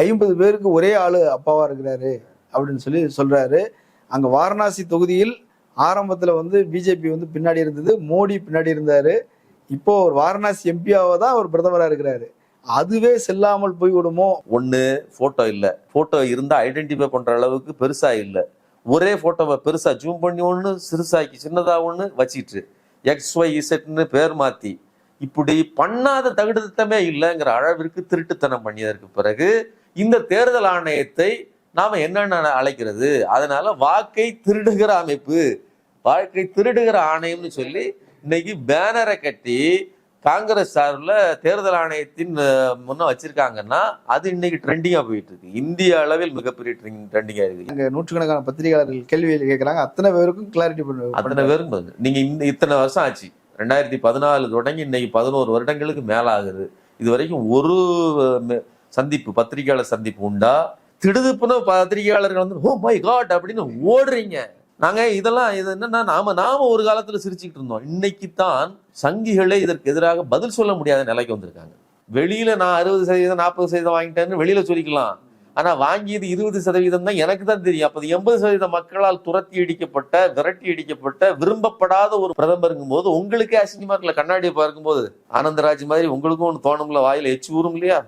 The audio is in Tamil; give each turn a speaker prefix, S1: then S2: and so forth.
S1: ஐம்பது பேருக்கு ஒரே ஆளு அப்பாவா இருக்கிறாரு அப்படின்னு சொல்லி சொல்றாரு. அங்க வாரணாசி தொகுதியில் ஆரம்பத்துல வந்து பிஜேபி வந்து பின்னாடி இருந்தது மோடி பின்னாடி இருந்தாரு. இப்போ ஒரு வாரணாசி எம்பியாவை தான் அவர் பிரதமரா இருக்கிறாரு. அதுவே செல்லாமல் போய்விடுமோ?
S2: ஒண்ணு போட்டோ இல்ல. போட்டோ இருந்தா ஐடென்டிஃபை பண்ற அளவுக்கு பெருசா இல்ல. ஒரே போட்டோவை பெருசா ஜூம் பண்ணி ஒண்ணு சிறுசாக்கி சின்னதா ஒண்ணு வச்சிட்டு எக்ஸ் ஒய் இசட்னு பேர் மாத்தி. இப்படி பண்ணாத தகுதித்தமே இல்லைங்கிற அளவிற்கு திருட்டுத்தனம் பண்ணியதற்கு பிறகு இந்த தேர்தல் ஆணையத்தை நாம என்னென்ன அழைக்கிறது? அதனால வாக்கை திருடுகிற அமைப்பு வாக்கை திருடுகிற ஆணையம்னு சொல்லி இன்னைக்கு பேனரை கட்டி காங்கிரஸ் சார்பில் தேர்தல் ஆணையத்தின் முன்ன வச்சிருக்காங்கன்னா அது இன்னைக்கு ட்ரெண்டிங்கா போயிட்டு இருக்கு. இந்திய அளவில் மிகப்பெரிய ட்ரெண்டிங்கா இருக்கு
S1: அங்க நூற்றுக்கணக்கான பத்திரிகையாளர்கள் கேள்விகள் கேட்கறாங்க. அத்தனை பேருக்கும் கிளாரிட்டி
S2: அத்தனை
S1: பண்ண.
S2: பேரும் பதில். நீங்க இந்த இத்தனை வருஷம் ஆச்சு. ரெண்டாயிரத்தி பதினாலு தொடங்கி இன்னைக்கு பதினோரு வருடங்களுக்கு மேல ஆகுது இது வரைக்கும் ஒரு சந்திப்பு பத்திரிகையாளர் சந்திப்பு உண்டா? திடுதுப்புன பத்திரிகையாளர்கள் வந்து ஓ மை காட் அப்படின்னு ஓடுறீங்க. நாங்க இதெல்லாம் இது என்னன்னா நாம நாம ஒரு காலத்துல சிரிச்சுக்கிட்டு இருந்தோம். இன்னைக்கு தான் சங்கிகளே இதற்கு எதிராக பதில் சொல்ல முடியாத நிலைக்கு வந்திருக்காங்க. வெளியில நான் அறுபது சதவீதம் நாற்பது சதவீதம் வாங்கிட்டேன்னு வெளியில சொல்லிக்கலாம். ஆனா வாங்கியது இருபது சதவீதம் தான் எனக்கு தான் தெரியும். அப்போ எண்பது சதவீத மக்களால் துரத்தி அடிக்கப்பட்ட விரட்டி அடிக்கப்பட்ட விரும்பப்படாத ஒரு பிரதமருங்கும் போது உங்களுக்கே அசிங்கமா இருக்கல கண்ணாடியை பார்க்கும்போது ஆனந்தராஜ் மாதிரி உங்களுக்கும் ஒன்று தோணும்ல வாயில எச்சு ஊரும் இல்லையா?